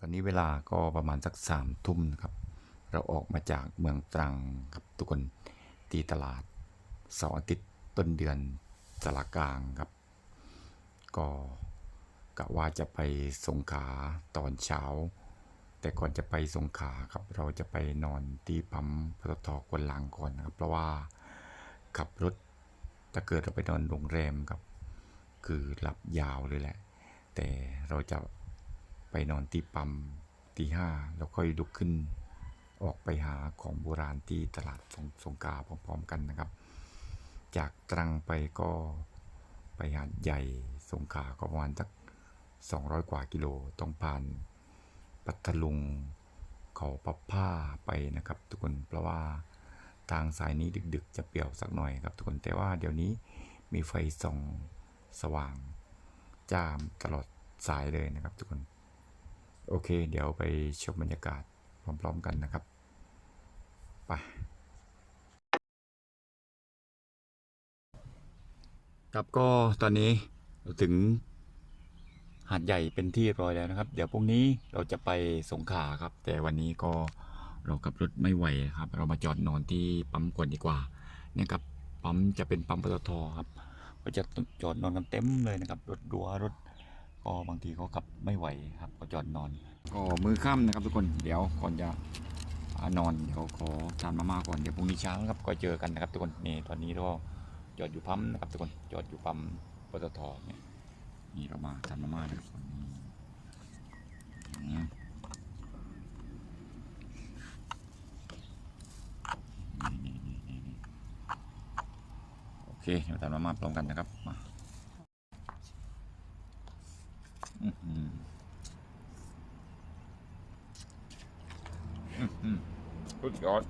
ตอนนี้เวลาก็ประมาณสักสามทุ่มนะครับ เราออกมาจากเมืองตรังครับทุกคนตีตลาดเสาร์อาทิตย์ต้นเดือนสลากลางครับ ก็กะว่าจะไปสงขาตอนเช้า แต่ก่อนจะไปสงขาครับ เราจะไปนอนที่ปั๊มปตทกวนลังก่อนนะครับ เพราะว่าขับรถถ้าเกิดเราไปนอนโรงแรมครับ คือหลับยาวเลยแหละ แต่เราจะ นอนที่ปั๊มตีห้าแล้วค่อยลุกขึ้น ออกไปหาของโบราณที่ตลาดสงสงกาพร้อมๆกันนะครับ จากตรังไปก็ไปหาดใหญ่สงขาก็ประมาณสัก200 กว่ากิโลต้องผ่านปัทลุงเขาปับผ้าไปนะครับ ทุกคนเพราะว่าทางสายนี้ดึกๆ จะเปี่ยวสักหน่อยครับทุกคนแต่ว่าเดี๋ยวนี้มีไฟส่องสว่างจ้ามตลอดสายเลยนะครับ ทุกคน โอเค เดี๋ยวไปชมบรรยากาศพร้อมๆกันนะครับ ไป ครับก็ตอนนี้เราถึงหาดใหญ่เป็นที่ร้อยแล้วนะครับ เดี๋ยวพรุ่งนี้เราจะไปสงขลาครับ แต่วันนี้ก็เราขับรถไม่ไหวครับ เรามาจอดนอนที่ปั๊มก่อนดีกว่าเนี่ยครับปั๊มจะเป็นปั๊มปตทครับ ก็จะจอดนอนกันเต็มเลยนะครับ รถดัวรถ ก็บางทีเขาขับไม่ไหวครับก็จอดนอน ก็มือค่ำนะครับทุกคนเดี๋ยวก่อนจะนอนเดี๋ยวขอทานมาม่าก่อนเดี๋ยวพรุ่งนี้เช้านะครับก็เจอกันนะครับทุกคนนี่ตอนนี้เราจอดอยู่ปั๊มนะครับทุกคนจอดอยู่ปั๊มปตทเนี่ยนี่เรามาทานมาม่านะครับนี่นี่นี่นี่นี่โอเคเดี๋ยวทานมาม่าพร้อมกันนะครับมาอื้อหืออื้อหือสุดยอด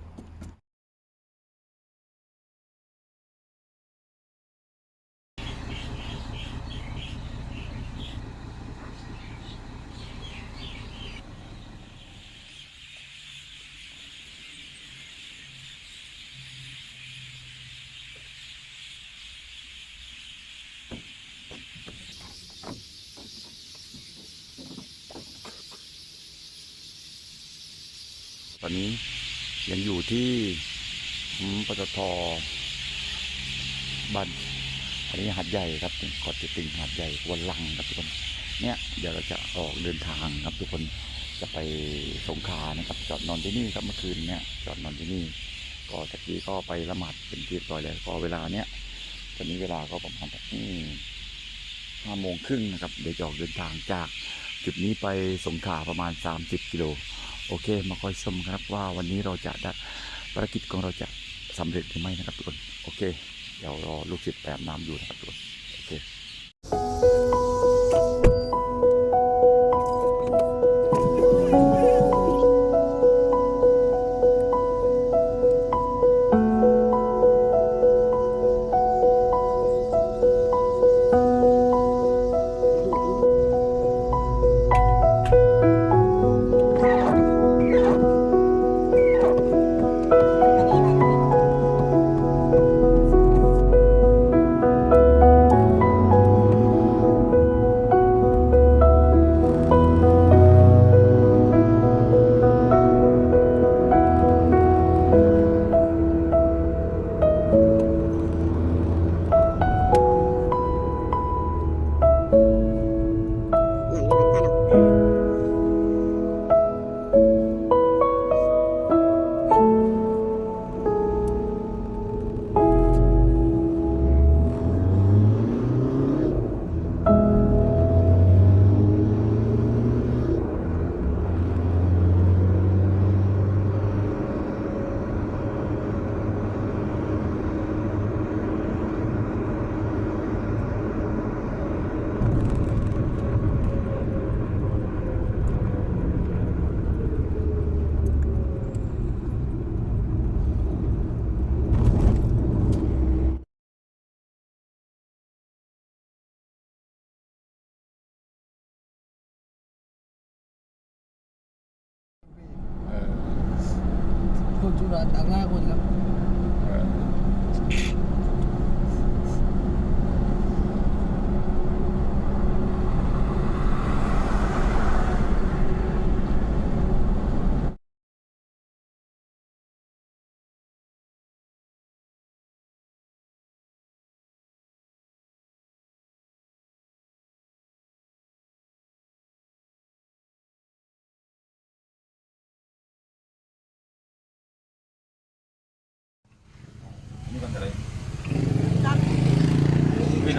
ต อนนี้ยังอยู่ที่ปตทบ้านอันนี้หาดใหญ่ครับเกาะติดติงหาดใหญ่วันลังครับทุกคนเนี่ยเดี๋ยวเราจะออกเดินทางครับทุกคนจะไปสงขานะครับ จอดนอนที่นี่ครับเมื่อคืนเนี่ยจอดนอนที่นี่ ก็ตะกี้ก็ไปละหมาดเป็นที่เรียบร้อยแล้วก็เวลาเนี้ยตอนนี้เวลาก็ประมาณแบบห้าโมงครึ่งนะครับเดี๋ยวจะออกเดินทางจากจุดนี้ไปสงขาประมาณ 30กิโล โอเค มาคอยชมครับว่าวันนี้เราจะได้ภารกิจของเราจะสำเร็จหรือไม่นะครับทุกคนโอเค เดี๋ยวรอลูกศิษย์แปมน้ำอยู่นะครับทุกคน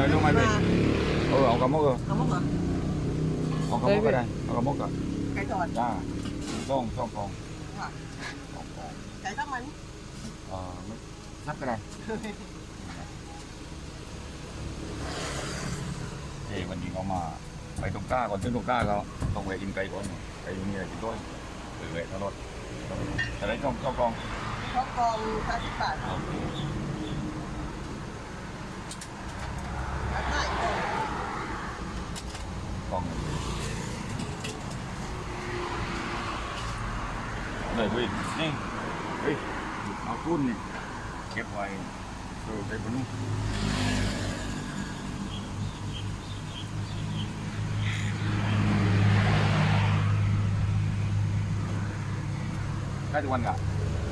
กระมกเหรอเอามาก่อนเอากระมกก็ได้เอากระมกก็ไก่ทอดจ้าต้องต้องฟองค่ะสองฟองไก่ต้มมันเอ่อไม่นับก็ได้เอ้วันนี้เขามาไปตรงกล้าก่อนถึงตรงกล้าเขาต้องไปกินไก่ก่อนไก่มีอะไรกินด้วยหรือไก่ทอดแต่ได้ต้องต้องกองข้าวกองห้าสิบบาทค่ะแล้ว กล่องเลยพี่นี่เฮ้ยเอากุ้นเนี่ยเก็บไว้เออไปบนนู้นได้ทุกวันกะ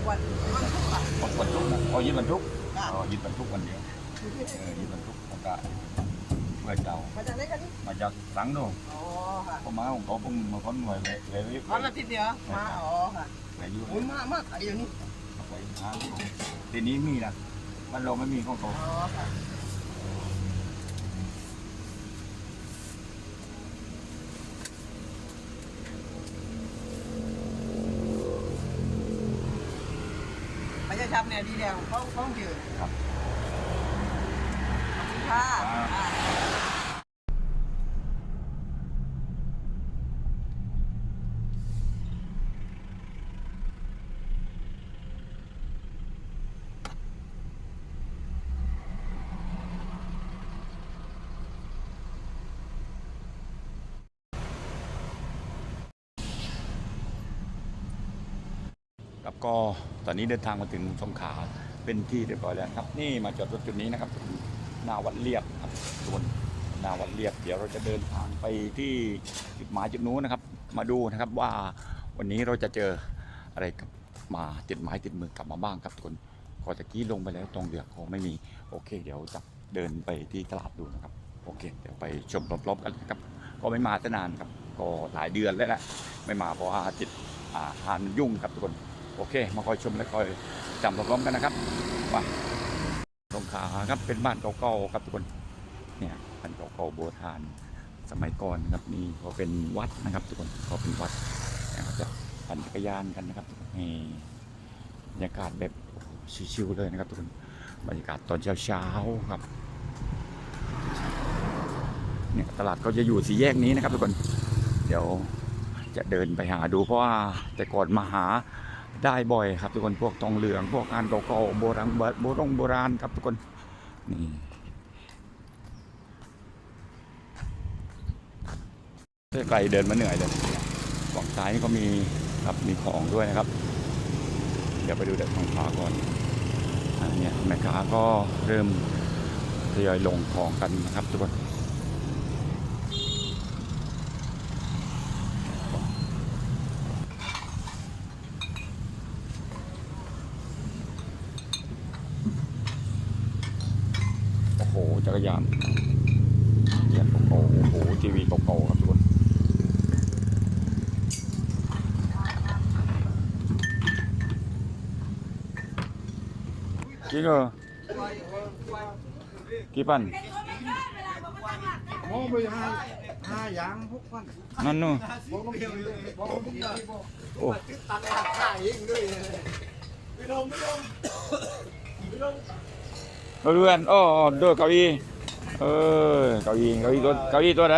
วันวันทุกวันวันทุกนะอ๋อยึดวันทุกอ๋อยึดวันทุกวันเดียวเออยึดวันทุกแล้วก็เพื่อเจ้ามาจากไหนกันนี่มาจากสังโนอ๋อค่ะก็มาของเขาเพิ่งมาค้นหน่วยเลยเลยเลยวันอาทิตย์เดียวมาอ๋อค่ะเลยอยู่โอ้ยมากมากไก่อย่างนี้ไปหาทีนี้มีนะมันเราไม่มีของเขาอ๋อค่ะไม่ใช่ชับเนี่ยดีแล้วเขาเขาเยอะครับค่ะ ครับก็ตอนนี้เดินทางมาถึงสงขลาเป็นที่เรียบร้อยแล้วครับ นี่มาจอดรถจุดนี้นะครับหน้าวัดเรียบครับทุกคนหน้าวัดเรียบ เดี๋ยวเราจะเดินทางไปที่จุดหมายจุดนู้นนะครับ มาดูนะครับว่าวันนี้เราจะเจออะไรกับมาติดไม้ติดมือกลับมาบ้างครับทุกคนพอตะกี้ลงไปแล้วตรงเดือกคงไม่มีโอเค เดี๋ยวจะเดินไปที่ตลาดดูนะครับ โอเค เดี๋ยวไปชมรอบๆกันนะครับ ก็ไม่มาตั้งนานครับ ก็หลายเดือนแล้วแหละไม่มาเพราะว่าติดอ่าทานยุ่งครับทุกคน โอเค มาคอยชมและคอยจำพร้อมๆกันนะครับไปสงขาครับเป็นบ้านเก่าๆครับทุกคนเนี่ยบ้านเก่าๆโบราณสมัยก่อนนะครับนี่เขาเป็นวัดนะครับ ทุกคนเขาเป็นวัดเนี่ยเขาจะปั่นจักรยานกันนะครับนี่บรรยากาศแบบชิวๆเลยนะครับทุกคนบรรยากาศตอนเช้าๆครับเนี่ยตลาดก็จะอยู่สี่แยกนี้นะครับทุกคน เดี๋ยวจะเดินไปหาดูเพราะว่าแต่ก่อนมาหา ได้บ่อยครับทุกคนพวกทองเหลืองพวกงานเก่าๆโบราณโบราณโบราณครับทุกคนนี่ไกลเดินมาเหนื่อยเลยฝั่งซ้ายนี่ก็มีครับมีของด้วยนะครับ เดี๋ยวไปดูเด็กฝั่งขวาก่อนอันเนี้ยแม่ค้าก็เริ่มทยอยลงของกันนะครับทุกคน โอ้โห จั กรยานจักรยานเก่าๆโอ้โหทีวีเก่าๆครับทุกคนกี่ก็กี่ปันโอ้ไปห้าห้าอย่างหกพันนั่นนู่นอกต้องเดียวเลยบอกต้องเดียวโอ้ตัดหักค่าเองด้วยไม่ลงไม่ลงเราดูกันอ๋อโดยเก้าอี้เออเก้าอี้เก้าอี้ตัวเก้าอี้ตัวใด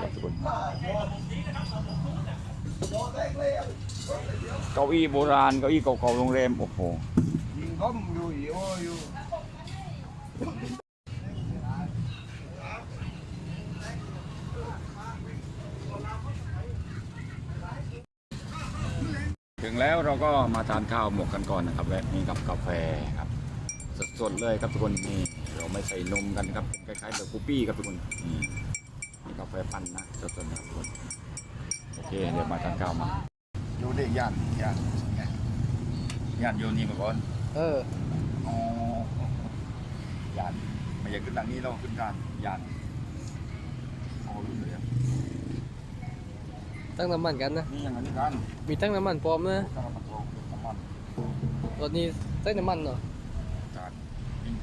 ครับทุกคนเก้าอี้โบราณเก้าอี้เก่าๆโรงแรมโอ้โหถึงแล้วเราก็มาทานข้าวหมกกันก่อนนะครับและนี่กับกาแฟครับ สดๆเลยครับทุกคนนี่เราไม่ใส่นมกันครับเป็นคล้ายๆแบบคูปี้ครับทุกคนนี่นี่กาแฟปั่นนะสดๆนะครับทุกคนโอเคเดี๋ยวมาทานข้าวมาอยู่ได้ย่านย่านย่านโยนี่มาก่อนเอออ๋อย่านไม่อยากขึ้นทางนี้เราขึ้นทางย่านโอ้รู้เลยอะตั้งน้ำมันกันนะนี่อย่างนี้กันมีตั้งน้ำมันพร้อมนะถ้าเรามาโตน้ำมันรถนี้ใส่น้ำมันเหรอ การวิ่ง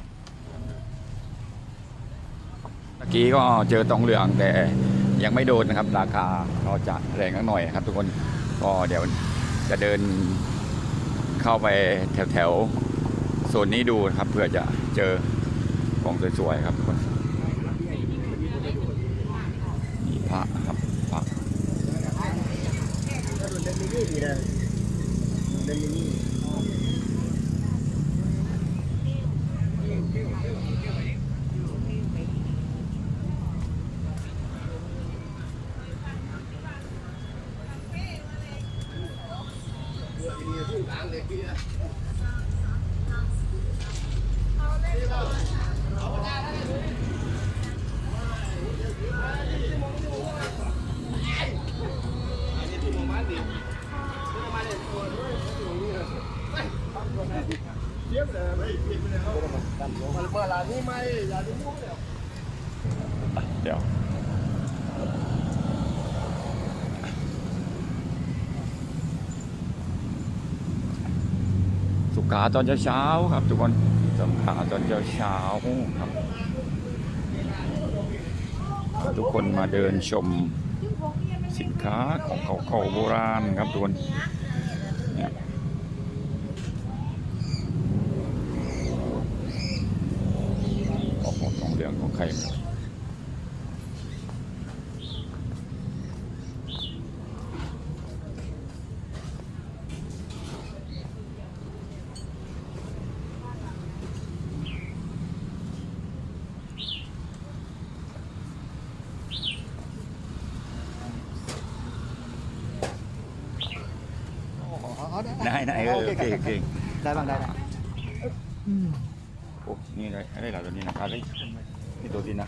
เมื่ อกี้ก็เจอตองเหลืองแต่ยังไม่โดนนะครับ ราคาก็จะแรงนิดหน่อยครับ ทุกคนก็เดี๋ยวจะเดินเข้าไปแถวแถวๆโซนนี้ดูครับ เพื่อจะเจอของสวยๆครับทุกคนนี่พระครับพระ เดี๋ยว สุขาตอนเช้าๆครับ ทุกคนสุขาตอนเช้าๆครับ ทุกคนมาเดินชมสินค้าของเก่าโบราณครับทุกคนเนี่ยโอ้โหทองเหลืองของใคร ได้ได้เออโอเคโอเคได้บ้างได้ได้โอ้นี่อะไรอะไรเหรอตัวนี้นะอะไรนี่ตัวนี้นะ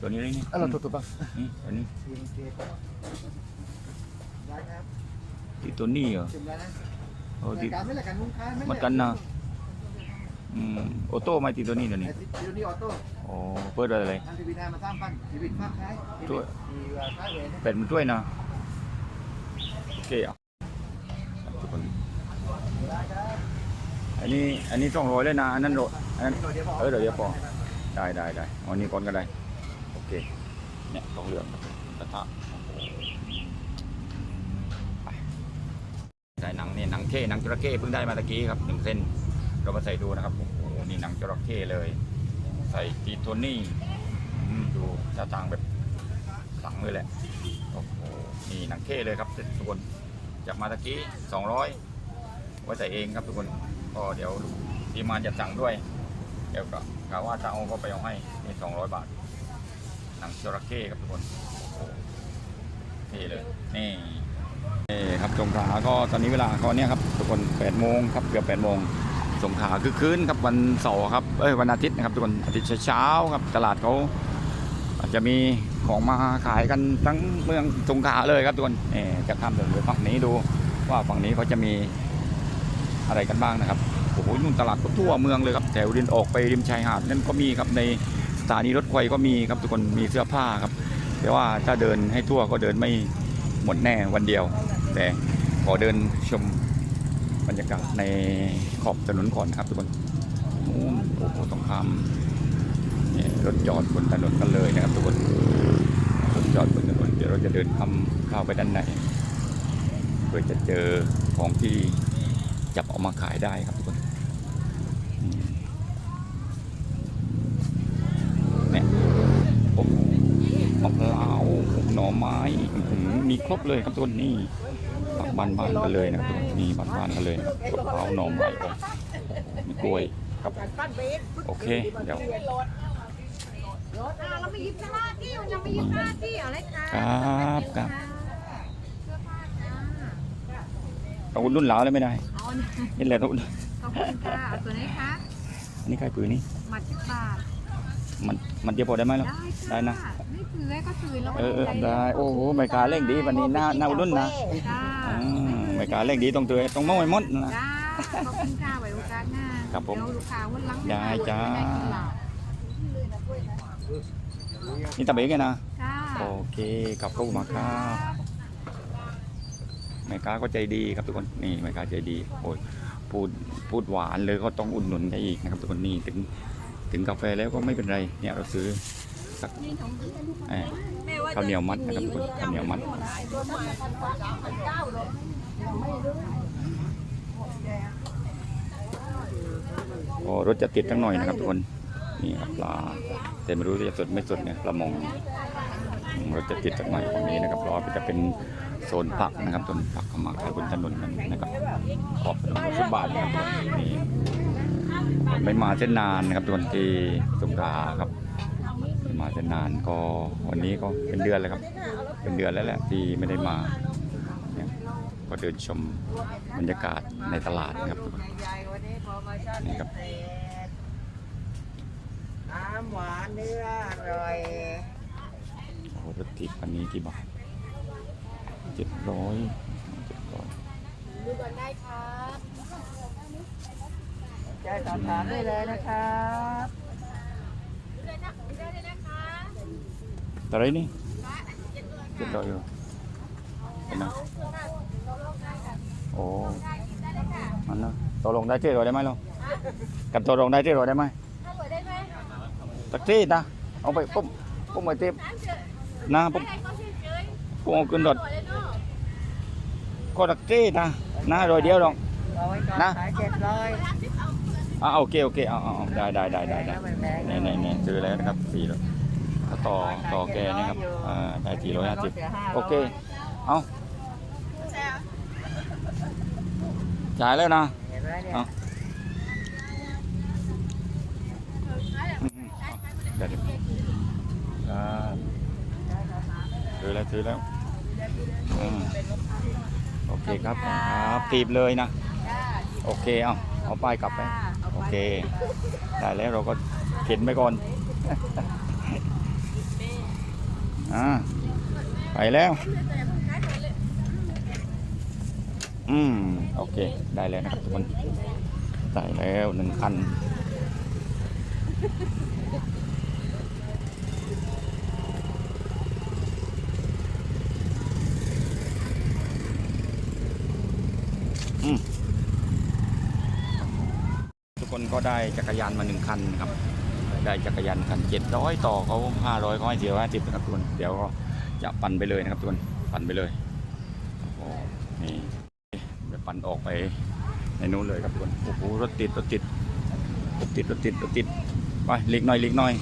ตัวนี้เลยนี่เออเราถูกถูกป่ะนี่ตัวนี้ได้ครับที่ตัวนี้เหรอชิมได้นะโอ้ที่การไม่ละกันมุ้งค้าไม่เหมือนกันนะอืมออโต้ไหมที่ตัวนี้ตัวนี้ไอ้ที่นี่ออโต้โอ้เปิดอะไรทางทีวีนามาสร้างปั้นทีวีภาคคล้ายทีวีคล้ายเวรเป็ดมันด้วยนะโอเคอะทุกคน อันนี้อันนี้ต้องโรยเลยนะ อันนั้นโรยอันนั้นเออเดี๋ยวเดี๋ยวพอได้ได้ได้เอานี่ก่อนก็ได้ โอเค เนี่ยทองเหลืองกระทะได้หนังนี่หนังเข้หนังจระเข้เพิ่งได้มาตะกี้ครับหนึ่งเส้น เรามาใส่ดูนะครับโอ้โหนี่หนังจระเข้เลย ใส่ตีโทนี่ดูท่าทางแบบสังเลยแหละโอ้โหนี่หนังเข้เลยครับทุกคนจากมาตะกี้สองร้อยไว้ใส่เองครับทุกคน ก็เดี๋ยวทีมงานจะสั่งด้วย เดี๋ยวก็กะว่าจะเอาก็ไปเอาให้นี่สองร้อยบาท หนังจระเข้ครับทุกคนนี่เลย นี่นี่ครับสงขลาก็ตอนนี้เวลาก็เนี่ยครับทุกคน8โมงครับเกือบ8โมงสงขลาคือคืนครับวันเสาร์ครับเอ้ยวันอาทิตย์นะครับทุกคนอาทิตย์เช้าครับตลาดเขาอาจจะมีของมาขายกันทั้งเมืองสงขลาเลยครับทุกคนนี่จะข้ามถนนไปฝั่งนี้ดู ว่าฝั่งนี้เขาจะมี อะไรกันบ้างนะครับโอ้โหนู่นตลาดก็ทั่วเมืองเลยครับแถวริมออกไปริมชายหาดนั่นก็มีครับในสถานีรถไฟก็มีครับทุกคนมีเสื้อผ้าครับแต่ว่าถ้าเดินให้ทั่วก็เดินไม่หมดแน่วันเดียว แต่ขอเดินชมบรรยากาศในขอบถนนก่อนครับทุกคนนู่นโอ้โหต้องข้ามรถจอดบนถนนกันเลยนะครับทุกคนรถจอดบนถนนเดี๋ยวเราจะเดินข้ามเข้าไปด้านในเพื่อจะเจอของที่ จับออกมาขายได้ครับทุกคนเนี่ยโอ้โหมะพร้าวหน่อไม้มีครบเลยครับทุกคนนี่ปักบ้านบ้านกันเลยนะครับทุกคนนี่บ้านบ้านกันเลยนะครับมะพร้าวหน่อไม้โอ้โหมีกล้วยครับโอเคเดี๋ยวเราไม่ยิบหน้าที่มันยังไม่ยิบหน้าที่อะไรคะครับครับเอผ้าจ้าเอารุ่นหลาเลยไม่ได้ เอานี่แหละรุ่นขอบคุณค่ะเอาตัวไหนี้คะอันนี้ใครปืนนี่หมัดสิบบาทมันมันเดียวพอได้ไหมล่ะ ได้ได้ค่ะนะไม่ถือให้ก็ถือแล้วเออเออได้โอ้โหไม่กล้าเร่งดีวันนี้หน้าหน้ารุ่นนะจ้าอืมไม่กล้าเร่งดีต้องเตือนต้องมองไว้หมดนะ จ้าขอบคุณค่ะไว้โอกาสหน้าครับผมเดี๋ยวลูกค้าวันหลังได้จ้า ไม่ได้กินเหล้านี่ตะเบกไงนะค่ะโอเคขอบคุณมากครับ แม่ค้าก็ใจดีครับทุกคนนี่แม่ค้าใจดีโอ้ยพูดพูดหวานเลยก็ต้องอุดหนุนได้อีกนะครับทุกคนนี่ถึงถึงกาแฟแล้วก็ไม่เป็นไรเนี่ยเราซื้อสักข้าวเหนียวมัดนะครับทุกคนข้าวเหนียวมัดโอ้รถจะติดทั้งหน่อยนะครับทุกคนนี่ครับปลาแต่ไม่รู้จะสดไม่สดเนี่ยปลามงรถจะติดสักหน่อยตรงนี้นะครับรอจะเป็น โซนผักนะครับโซนผักเข้ามาขายบนถนนกันนะครับขอบถนนฟุตบาทนะครับนี่ไม่มาเส้นนานนะครับทุกคนที่สงขลาครับไม่มาเส้นนานก็วันนี้ก็เป็นเดือนแล้วครับ เป็นเดือนแล้วแหละที่ไม่ได้มาก็เดินชมบรรยากาศในตลาดนะครับนี่ครับน้ำหวานเนื้ออร่อยโอ้โหรถติดอันนี้กี่บาท จ็ดร้อยเจ็ดร้อยดูก่อนได้ครับใจสอบถามได้เลยนะครับดูเลยนะดูเลยนะคะอะไรนี่เจ็ดร้อยอยู่เห็นไหมโอ้อันนั้นตกลงได้เจ็ดร้อยได้ไหมลูกกับตกลงได้เจ็ดร้อยได้ไหมถ้าสวยได้ไหมตักซี่นะเอาไปปุ๊บปุ๊บไปเต็มน้ำเจอนะปุ๊บให้เขาเฉยปุ๊บเอาขึ้นรถ ๆสวยเลยเนาะก็ตักซี่นะนะโดยเดียวหรอกเอาไว้ก่อนนะ ขายเจ็ดร้อยอ่าโอเคโอเคเอาเอาเอาได้ได้ได้ได้ได้นี่นี่นี่ซื้อแล้วนะครับสี่ร้อยถ้าต่อต่อแกนะครับอ่าได้สี่ร้อยห้าสิบโอเคเอาจ่ายแล้วนะ เห็นไหมเนี่ยเอา อืมๆเอาเดี๋ยวเดี๋ยวอ่าซื้อแล้วซื้อแล้วอืม โอเคครับครับตีบเลยนะ โอเคเอาเอาป้ายกลับไป โอเค ได้แล้วเราก็เข็นไปก่อนอ่าไปแล้ว อืม โอเค ได้แล้วนะครับทุกคน ได้แล้วหนึ่งคัน อืม ทุกคนก็ ได้จักรยานมาหนึ่งคันครับได้จักรยานคันเจ็ดร้อยต่อเขาห้าร้อยเขาให้เสียห้าสิบนะครับทุกคนเดี๋ยวก็จะปั่นไปเลยนะครับทุกคนปั่นไปเลยโอ้โหนี่เดี๋ยวปั่นออกไปในนู้นเลยครับทุกคนโอ้โหรถติดรถติดรถติดรถติดรถติดไปหลีกหน่อยหลีกหน่อย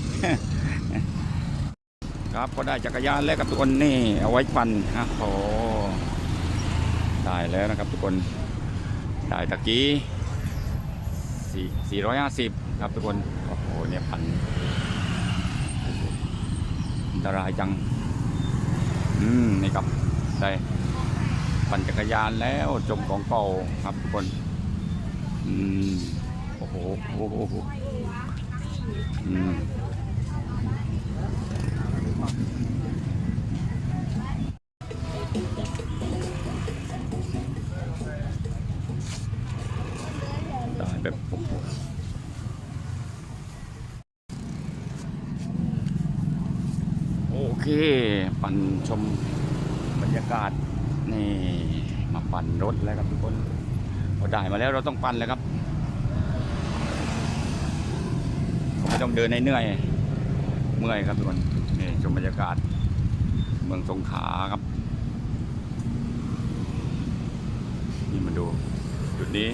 ครับก็ได้จักรยานแล้วครับทุกคนนี่เอาไว้ปั่นฮะโอ้ได้แล้วนะครับทุกคนได้ตะกี้ สี่สี่ร้อยห้าสิบครับทุกคน โอ้โห เนี่ยพันอันตรายจัง อืม นี่ครับ ได้ปั่นจักรยานแล้วจมของเก่าครับทุกคน อืม โอ้โห โอ้โหโอ้โหอืม ชมบรรยากาศนี่มาปั่นรถแล้วครับทุกคนพอได้มาแล้วเราต้องปั่นแล้วครับไม่ต้องเดินให้เหนื่อยเมื่อยครับทุกคนนี่ชมบรรยากาศ เมืองสงขลาครับ นี่มาดูจุดนี้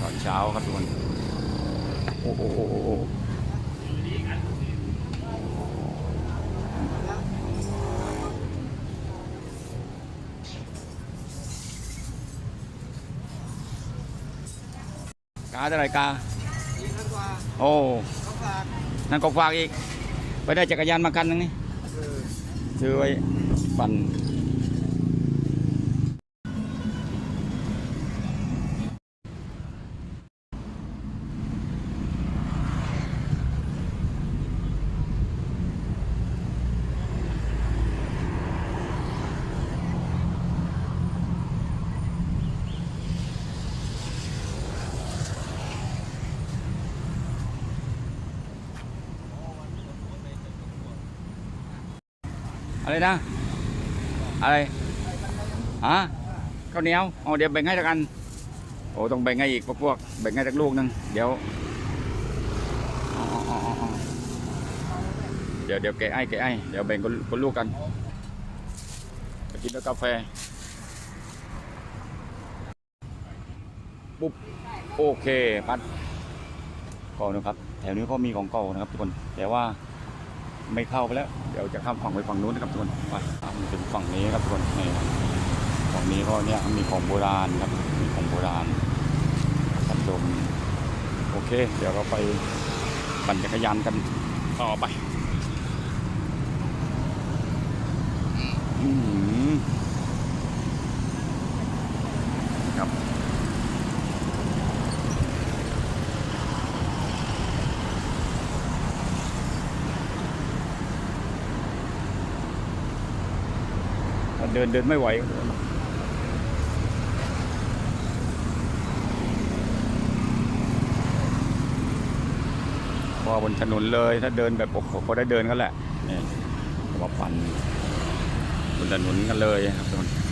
ตอนเช้าครับทุกคนโอ้โหาเท่าไหร่กาดีนักกว่าโอ้เขาฝากนั่นก็ฝากอีก ไปได้จักรยานมาคันนึงนี่เออซื้อไว้ปั่น อะไรนะ อะไรฮะข้าวเหนียวเอาเดี๋ยวแบ่งให้ละกัน โอ้ต้องแบ่งให้อีกพวกพวกแบ่งให้สักลูกหนึงเดี๋ยวเดี๋ยวเดี๋ยวแกะไอ้แกะไอ้เดี๋ยวแบ่งคนคนลูกกันไปกินแล้วกาแฟปุ๊บโอเคปัดก็นะครับ แถวนี้ก็มีของเก่านะครับทุกคนแต่ว่า ไม่เข้าไปแล้ว เดี๋ยวจะข้ามฝั่งไปฝั่งนู้นนะครับทุกคนไปข้ามถึงฝั่งนี้ครับทุกคนนี่ฝั่งนี้ก็เนี่ยมีของโบราณครับมีของโบราณพัดมโอเค เดี๋ยวเราไปปั่นจักรยานกันต่อไป อืมหือครับ เดินเดินไม่ไหวเพราะบนถนนเลยถ้าเดินแบบโอ้โหก็ได้เดินกันแหละนี่มาปั่นบนถนนกันเลยครับทุกคน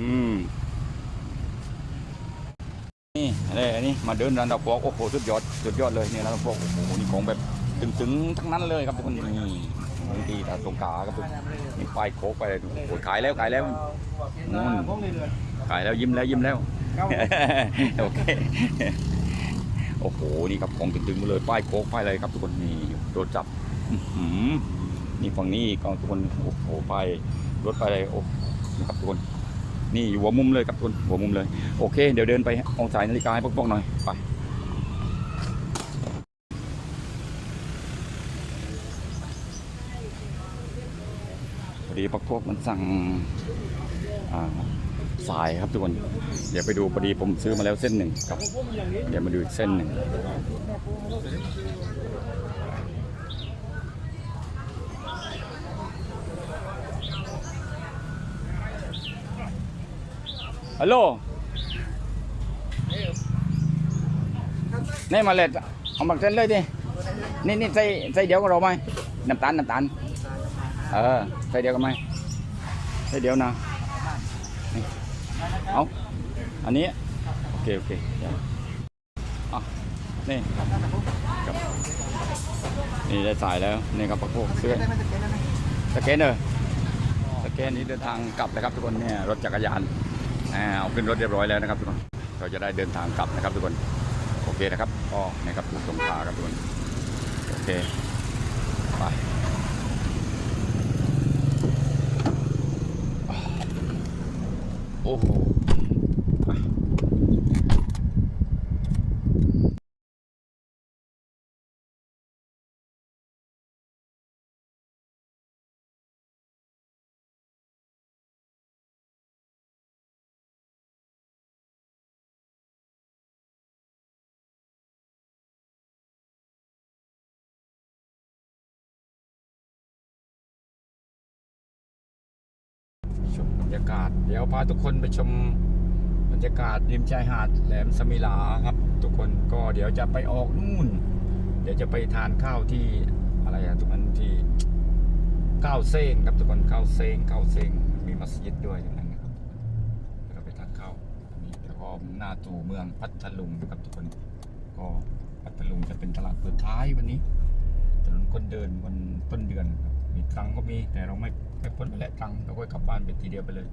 อืมนี่อะไรอันนี้มาเดินร้านดอกบอกโอ้โหสุดยอดสุดยอดเลยเนี่ยร้านดอกบอกโอ้โหนี่ของแบบตึงๆทั้งนั้นเลยครับทุกคนนี่บางทีแต่สงขลาครับทุกคนนี่ไปโคกไปโอ้ยขายแล้วขายแล้วอืมขายแล้วยิ้มแล้วยิ้มแล้วโอเคโอ้โหนี่ครับของตึงๆมาเลยป้ายโค้กป้ายอะไรครับทุกคนนี่โดนจับอื้อหือนี่ฝั่งนี้ก็ทุกคนโอ้โหป้ายรถไปอะไรโอ้ครับทุกคน นี่อยู่หัวมุมเลยครับทุกคนหัวมุมเลย โอเค เดี๋ยวเดินไปเอาสายนาฬิกาให้พวกๆหน่อยไปพอดีพวกพวกมันสั่งสายครับทุกคน เดี๋ยวไปดูพอดีผมซื้อมาแล้วเส้นหนึ่งครับ เดี๋ยวมาดูอีกเส้นหนึ่ง ฮัลโหลนี่มาเลยเอามาเส้นเลยดิ นี่นี่ใส่ใส่เดียวกับเราไหมน้ำตาลน้ำตาล เออ ใส่เดียวกันไหมใส่เดียวนะเอาอันนี้ โอเค โอเคเดี๋ยวอะนี่ครับนี่ได้สายแล้ว นี่ครับพวกเสื้อสแกนเนอร์สแกนนี้เดินทางกลับแล้วครับทุกคนเนี่ยรถจักรยาน อ่าเอาขึ้นรถเรียบร้อยแล้วนะครับทุกคนเราจะได้เดินทางกลับนะครับทุกคนโอเคนะครับอ๋อนะครับผู้สงขาครับทุกคนโอเคไปโอ้โห รยากาศ เดี๋ยวพาทุกคนไปชมบรรยากาศริมชายหาดแหลมสมิลาครับ ทุกคนก็เดี๋ยวจะไปออกนู่น เดี๋ยวจะไปทานข้าวที่อะไรอะทุกคนที่ข้าวเซ้งครับทุกคนข้าวเซ้งข้าวเซ้งมีมัสยิดด้วยตรงนั้นนะครับเดี๋ยวเราไปทานข้าวนี่แล้วก็หน้าตูเมืองพัทลุงนะครับทุกคนก็พัทลุงจะเป็นตลาดเปิดท้ายวันนี้ถนนคนเดินวันต้นเดือนครับมีตรังก็มีแต่เราไม่ ไปพ้นไปแหละตังเราก็กลับบ้านไปทีเดียวไปเลย